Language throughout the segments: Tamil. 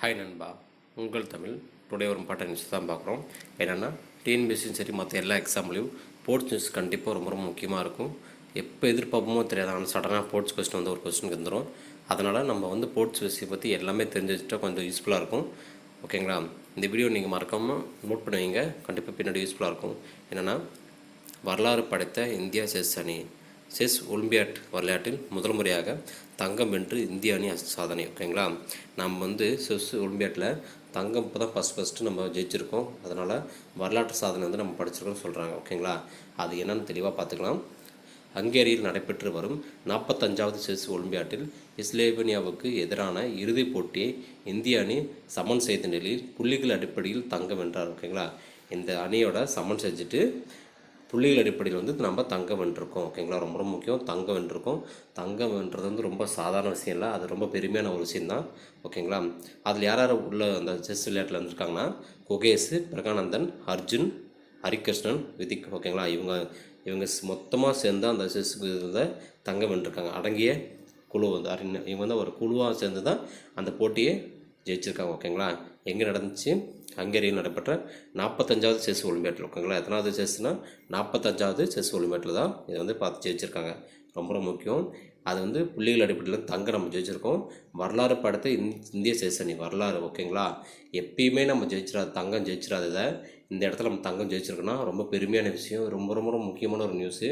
ஹாய் நண்பா. உங்கள் தமிழ். டுடே ஒரு இம்பார்ட்டன் நியூஸ் தான் பார்க்குறோம். என்னென்னா டிஎன்பிஎஸ்சியும் சரி மற்ற எல்லா எக்ஸாம்லையும் ஸ்போர்ட்ஸ் நியூஸ் கண்டிப்பாக ரொம்ப ரொம்ப முக்கியமாக இருக்கும். எப்போ எதிர்பார்ப்போமோ தெரியாது. ஆனால் சடனாக ஸ்போர்ட்ஸ் கொஸ்டின் வந்து ஒரு கொஸ்டினுக்கு வந்துடும் அதனால் நம்ம வந்து ஸ்போர்ட்ஸ் விஷயம் பற்றி எல்லாமே தெரிஞ்சு வச்சுட்டா கொஞ்சம் யூஸ்ஃபுல்லாக இருக்கும். ஓகேங்களா இந்த வீடியோ நீங்கள் மறக்காமல் நோட் பண்ணுவீங்க. கண்டிப்பாக பின்னாடி யூஸ்ஃபுல்லாக இருக்கும். என்னென்னா வரலாறு படைத்த இந்தியா செஸ் அணி. செஸ் ஒலிம்பியாட் விளையாட்டில் முதல் முறையாக தங்கம் வென்று இந்திய அணி சாதனை. ஓகேங்களா நம்ம வந்து செஸ் ஒலிம்பியாட்டில் தங்கம் இப்போ தான் ஃபஸ்ட் ஃபஸ்ட்டு நம்ம ஜெயிச்சிருக்கோம். அதனால் வரலாற்று சாதனை வந்து நம்ம படிச்சிருக்கோம்னு சொல்கிறாங்க ஓகேங்களா அது என்னன்னு தெளிவாக பார்த்துக்கலாம். ஹங்கேரியில் நடைபெற்று வரும் நாற்பத்தஞ்சாவது செஸ் ஒலிம்பியாட்டில் இஸ்லேவனியாவுக்கு எதிரான இறுதிப் போட்டியை இந்திய அணி சமன் செய்த நிலையில் புள்ளிகள் அடிப்படையில் தங்கம் வென்றார். ஓகேங்களா இந்த அணியோட சமன் செஞ்சுட்டு புள்ளிகள் அடிப்படையில் வந்து நம்ம தங்கம் வென்றிருக்கோம் ஓகேங்களா? ரொம்ப ரொம்ப முக்கியம். தங்கம் வென்றிருக்கோம். தங்கம் வென்றது வந்து ரொம்ப சாதாரண விஷயம் இல்லை. அது ரொம்ப பெருமையான ஒரு விஷயம் தான் ஓகேங்களா? அதில் யார் யார் உள்ள அந்த செஸ் விளையாட்டில் வந்திருக்காங்கன்னா குகேஷ் பிரகானந்தன் அர்ஜுன் ஹரிகிருஷ்ணன் விதிக் ஓகேங்களா? இவங்க இவங்க மொத்தமாக சேர்ந்து அந்த செஸ் இதில் தங்கம் வென்றிருக்காங்க. அடங்கிய குழு வந்து அறிஞ இவங்க வந்து ஒரு குழுவாக சேர்ந்து தான் அந்த போட்டியை ஜெயிச்சிருக்காங்க ஓகேங்களா? எங்கே நடந்துச்சு? ஹங்கேரியில் நடைபெற்ற நாற்பத்தஞ்சாவது செஸ் ஒலிம்பியாட்டில் ஓகேங்களா? எத்தனாவது செஸ்னால் நாற்பத்தஞ்சாவது செஸ் ஒலிம்பியாட்டில் தான் இதை வந்து பார்த்து ஜெயிச்சிருக்காங்க. ரொம்ப ரொம்ப முக்கியம். அது வந்து புள்ளிகள் அடிப்படையில் தங்க நம்ம ஜெயிச்சிருக்கோம். வரலாறு படத்தை இந்திய செஸ் அணி வரலாறு ஓகேங்களா? எப்பயுமே நம்ம ஜெயிச்சிடாது தங்கம் ஜெயிச்சிடாததை இந்த இடத்துல நம்ம தங்கம் ஜெயிச்சிருக்கோன்னா ரொம்ப பெருமையான விஷயம். ரொம்ப ரொம்ப ரொம்ப முக்கியமான ஒரு நியூஸு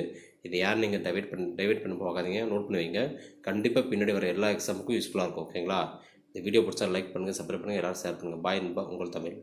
இதை யார் நீங்கள் டைவேட் பண்ணி டைவேட் பண்ணி போகாதீங்க. நோட் பண்ணி வைங்க. கண்டிப்பாக பின்னாடி வர எல்லா எக்ஸாமுக்கும் யூஸ்ஃபுல்லாக இருக்கும் ஓகேங்களா? இந்த வீடியோ பிடிச்சா லைக் பண்ணுங்கள் சப்ஸ்கிரைப் பண்ணுங்கள் எல்லோரும் ஷேர் பண்ணுங்கள் பாய் நண்பா உங்கள் தமிழ்.